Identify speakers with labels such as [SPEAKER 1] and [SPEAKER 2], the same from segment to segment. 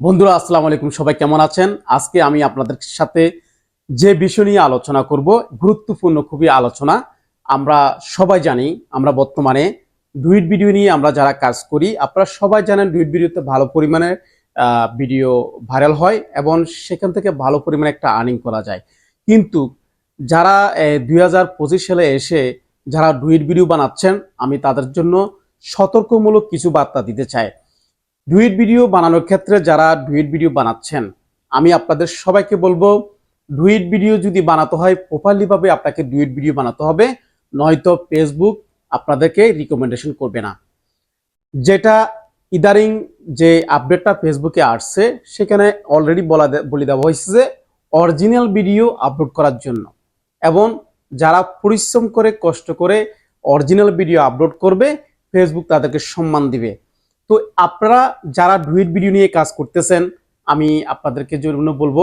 [SPEAKER 1] বন্ধুরা, আসসালামু আলাইকুম। সবাই কেমন আছেন? আজকে আমি আপনাদের সাথে যে বিষয় নিয়ে আলোচনা করব, গুরুত্বপূর্ণ খুবই আলোচনা, আমরা সবাই জানি, আমরা বর্তমানে ডুইট ভিডিও নিয়ে আমরা যারা কাজ করি, আপনারা সবাই জানেন ডুইট ভিডিওতে ভালো পরিমাণের ভিডিও ভাইরাল হয় এবং সেখান থেকে ভালো পরিমাণে একটা আর্নিং করা যায়। কিন্তু যারা দুই হাজার পঁচিশ সালে এসে যারা ডুইট ভিডিও বানাচ্ছেন, আমি তাদের জন্য সতর্কমূলক কিছু বার্তা দিতে চাই। ডুইট ভিডিও বানানোর ক্ষেত্রে যারা ডুইট ভিডিও বানাচ্ছেন, আমি আপনাদের সবাইকে বলব, ডুইট ভিডিও যদি বানাতে হয় প্রপারলি ভাবে আপনাকে ডুইট ভিডিও বানাতে হবে, নয়তো ফেসবুক আপনাদেরকে রিকমেন্ডেশন করবে না। যেটা ইদারিং যে আপডেটটা ফেসবুকে আসছে, সেখানে অলরেডি বলা বলে দেওয়া হয়েছে যে অরিজিনাল ভিডিও আপলোড করার জন্য। এবং যারা পরিশ্রম করে, কষ্ট করে অরিজিনাল ভিডিও আপলোড করবে ফেসবুক তাদেরকে সম্মান দিবে। তো আপনারা যারা ডুইট ভিডিও নিয়ে কাজ করতেছেন, আমি আপনাদেরকে জন্য বলব,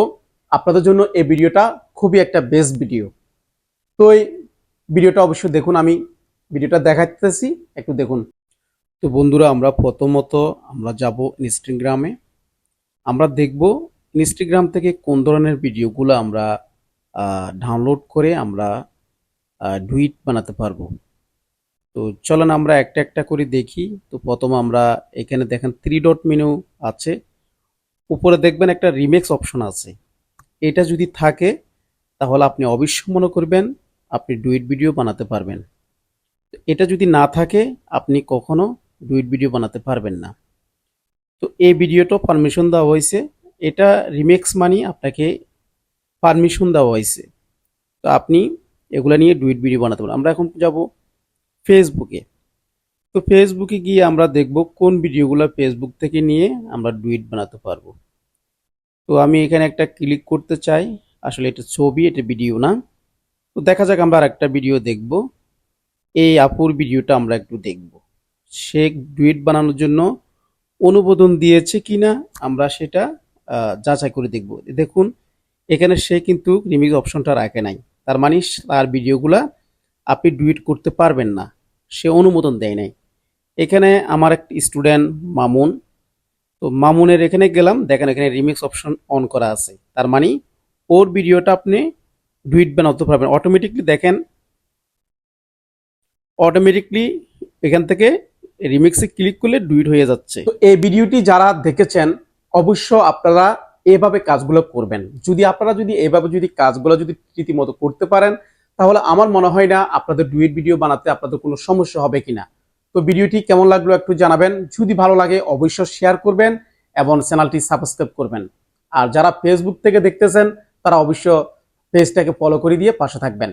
[SPEAKER 1] আপনাদের জন্য এই ভিডিওটা খুবই একটা বেস্ট ভিডিও তো এই ভিডিওটা অবশ্যই দেখুন, আমি ভিডিওটা দেখাতেছি একটু দেখুন। তো বন্ধুরা, আমরা প্রথমত আমরা যাব ইনস্টাগ্রামে আমরা দেখব ইনস্টাগ্রাম থেকে কোন ধরনের ভিডিওগুলো আমরা ডাউনলোড করে আমরা ডুইট বানাতে পারব। তো চলেন আমরা একটা একটা করে দেখি। তো প্রথম আমরা এখানে দেখেন থ্রি ডট মেনু আছে। উপরে দেখবেন একটা রিমেক্স অপশন আছে। এটা যদি থাকে, তাহলে আপনি অবশ্যই মনে করবেন আপনি ডুইট ভিডিও বানাতে পারবেন। এটা যদি না থাকে, আপনি কখনো ডুইট ভিডিও বানাতে পারবেন না। তো এই ভিডিওটা পারমিশন দেওয়া হয়েছে। এটা রিমেক্স মানি আপনাকে পারমিশন দেওয়া হয়েছে। তো আপনি এগুলা নিয়ে ডুইট ভিডিও বানাতে পারেন আমরা এখন যাব ফেসবুকে তো ফেসবুকে গিয়ে আমরা দেখব কোন ভিডিওগুলো ফেসবুক থেকে নিয়ে আমরা ডুইট বানাতে পারব। তো আমি এখানে একটা ক্লিক করতে চাই। আসলে এটা ছবি, এটা ভিডিও না। তো দেখা যাক আমরা আরেকটা ভিডিও দেখব। এই আপুর ভিডিওটা আমরা একটু দেখব। সে ডুইট বানানোর জন্য অনুমোদন দিয়েছে কিনা আমরা সেটা যাচাই করে দেখব। দেখুন, এখানে সে কিন্তু রিমিক্স অপশনটা রাখে নাই। তার মানে তার ভিডিওগুলা আপনি ডুইট করতে পারবেন না। সে অনুমোদন দেয় নাই। এখানে আমার এক স্টুডেন্ট মামুন। তো মামুনের এখানে গেলাম, দেখেন এখানে রিমিক্স অপশন অন করা আছে। তার মানে ওর ভিডিওটা আপনি ডুইট বানাতে পারবেন অটোমেটিকলি দেখেন, অটোমেটিকলি এখান থেকে রিমিক্সে ক্লিক করলে ডুইট হয়ে যাচ্ছে। তো এই ভিডিওটি যারা দেখেছেন, অবশ্য আপনারা এভাবে কাজগুলো করবেন। যদি আপনারা যদি এভাবে যদি কাজগুলো যদি রীতিমতো করতে পারেন তাহলে আমার মনে হয় না আপনাদের ডুয়েট ভিডিও বানাতে আপনাদের কোনো সমস্যা হবে কিনা। তো ভিডিওটি কেমন লাগল একটু জানাবেন। যদি ভালো লাগে অবশ্যই শেয়ার করবেন এবং চ্যানেলটি সাবস্ক্রাইব করবেন। আর যারা ফেসবুক থেকে দেখতেছেন, তারা অবশ্য পেজটাকে ফলো করে দিয়ে পাশে থাকবেন।